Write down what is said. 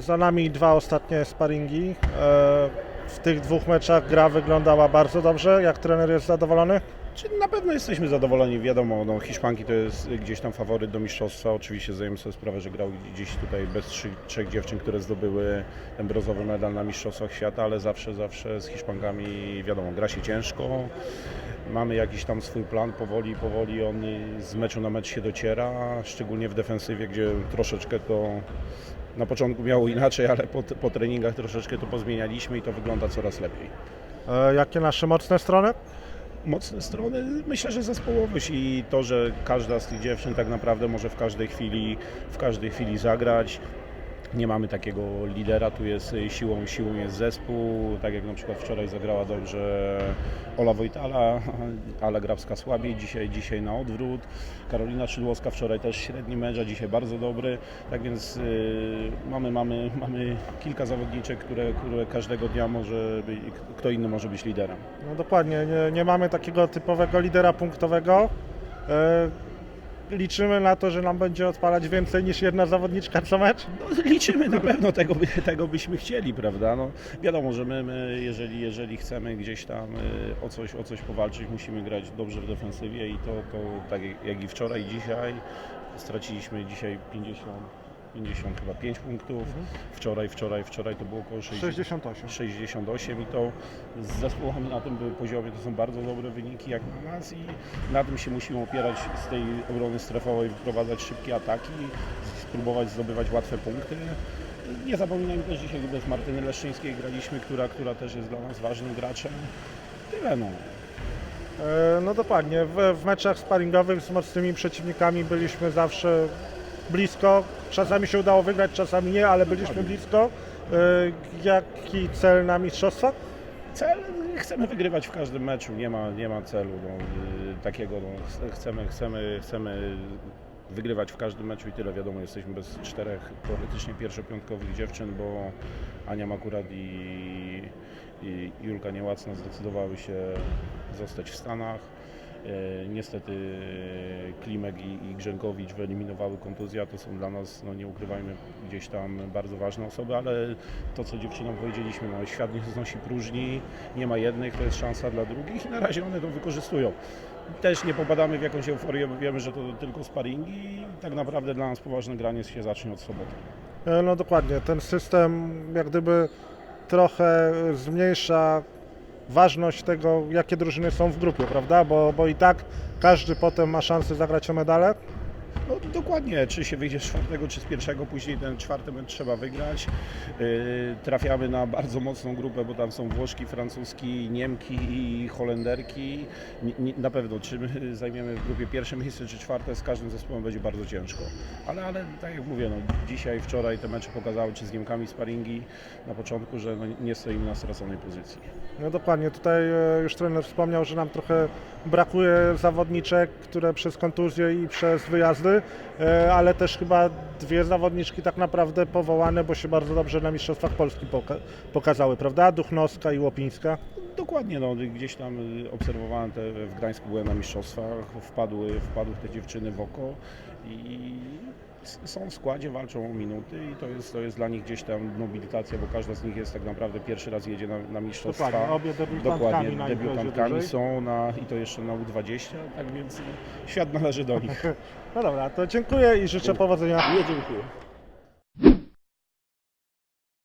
Za nami dwa ostatnie sparingi. E, W tych dwóch meczach gra wyglądała bardzo dobrze. Jak trener jest zadowolony? Czy na pewno jesteśmy zadowoleni, wiadomo, no, Hiszpanki to jest gdzieś tam faworyt do mistrzostwa. Oczywiście zdajemy sobie sprawę, że grał gdzieś tutaj bez trzy, trzech dziewczyn, które zdobyły ten brązowy medal na Mistrzostwach Świata, ale zawsze, zawsze z Hiszpankami, wiadomo, gra się ciężko. Mamy jakiś tam swój plan, powoli, powoli on z meczu na mecz się dociera, szczególnie w defensywie, gdzie troszeczkę to na początku miało inaczej, ale po, po treningach troszeczkę to pozmienialiśmy i to wygląda coraz lepiej. E, Jakie nasze mocne strony? Mocne strony, myślę, że zespołowość i to, że każda z tych dziewczyn tak naprawdę może w każdej chwili, w każdej chwili zagrać. Nie mamy takiego lidera, tu jest y, siłą, siłą jest zespół, tak jak na przykład wczoraj zagrała dobrze Ola Wojtala, ale Grabska słabiej, dzisiaj, dzisiaj na odwrót. Karolina Szydłowska wczoraj też średni mecz, a dzisiaj bardzo dobry, tak więc y, mamy, mamy, mamy kilka zawodniczek, które, które każdego dnia może być, kto inny może być liderem. No dokładnie, nie, nie mamy takiego typowego lidera punktowego. E, Liczymy na to, że nam będzie odpalać więcej niż jedna zawodniczka co mecz. No, liczymy na pewno, tego, by, tego byśmy chcieli, prawda? No, wiadomo, że my, my jeżeli, jeżeli chcemy gdzieś tam y, o coś, o coś powalczyć, musimy grać dobrze w defensywie i to, to tak jak- i wczoraj, i dzisiaj straciliśmy dzisiaj 50, 50 chyba 5 punktów. Wczoraj, wczoraj, wczoraj to było około 60. 68. 68 i to z zespołami na tym poziomie to są bardzo dobre wyniki jak na nas i na tym się musimy opierać z tej obrony strefowej, wyprowadzać szybkie ataki, spróbować zdobywać łatwe punkty. Nie zapominajmy też dzisiaj bez Martyny Leszczyńskiej graliśmy, która, która też jest dla nas ważnym graczem. Tyle no. E, No dokładnie, w, w meczach sparingowych z mocnymi przeciwnikami byliśmy zawsze blisko. Czasami się udało wygrać, czasami nie, ale byliśmy blisko. E, Jaki cel na mistrzostwa? Cel, chcemy wygrywać w każdym meczu, nie ma, nie ma celu no, y, takiego. No, ch- chcemy, chcemy, chcemy wygrywać w każdym meczu i tyle. Wiadomo, jesteśmy bez czterech teoretycznie pierwszopiątkowych dziewczyn, bo Ania Makurat i, i Julka Niełacna zdecydowały się zostać w Stanach. E, Niestety Klimek i, i Grzękowicz wyeliminowały kontuzję, to są dla nas, no nie ukrywajmy, gdzieś tam bardzo ważne osoby, ale to co dziewczynom powiedzieliśmy, no świat nie znosi próżni, nie ma jednych, to jest szansa dla drugich i na razie one to wykorzystują. Też nie popadamy w jakąś euforię, bo wiemy, że to tylko sparingi i tak naprawdę dla nas poważne granie się zacznie od soboty. E, No dokładnie, ten system jak gdyby trochę zmniejsza ważność tego, jakie drużyny są w grupie, prawda? Bo, bo i tak każdy potem ma szansę zagrać o medale. No dokładnie, czy się wyjdzie z czwartego, czy z pierwszego, później ten czwarty mecz trzeba wygrać. Yy, trafiamy na bardzo mocną grupę, bo tam są Włoszki, Francuski, Niemki i Holenderki. Na pewno, czy my zajmiemy w grupie pierwsze miejsce, czy czwarte, z każdym zespołem będzie bardzo ciężko. Ale, ale tak jak mówię, no, dzisiaj, wczoraj te mecze pokazały, czy z Niemkami sparingi na początku, że no, nie stoimy na straconej pozycji. No dokładnie, tutaj e, już trener wspomniał, że nam trochę brakuje zawodniczek, które przez kontuzje i przez wyjazdy, e, ale też chyba dwie zawodniczki tak naprawdę powołane, bo się bardzo dobrze na Mistrzostwach Polski poka- pokazały, prawda? Duchnowska i Łopińska. Dokładnie, no, gdzieś tam y, obserwowałem te, w Gdańsku byłem na mistrzostwach, wpadły, wpadły te dziewczyny w oko i są w składzie, walczą o minuty i to jest, to jest dla nich gdzieś tam nobilitacja, bo każda z nich jest tak naprawdę pierwszy raz jedzie na, na mistrzostwa. Dokładnie, obie debiutantkami Dokładnie, na debiutantkami są na, i to jeszcze na U20, tak więc świat należy do nich. No dobra, to dziękuję i życzę powodzenia. Nie dziękuję.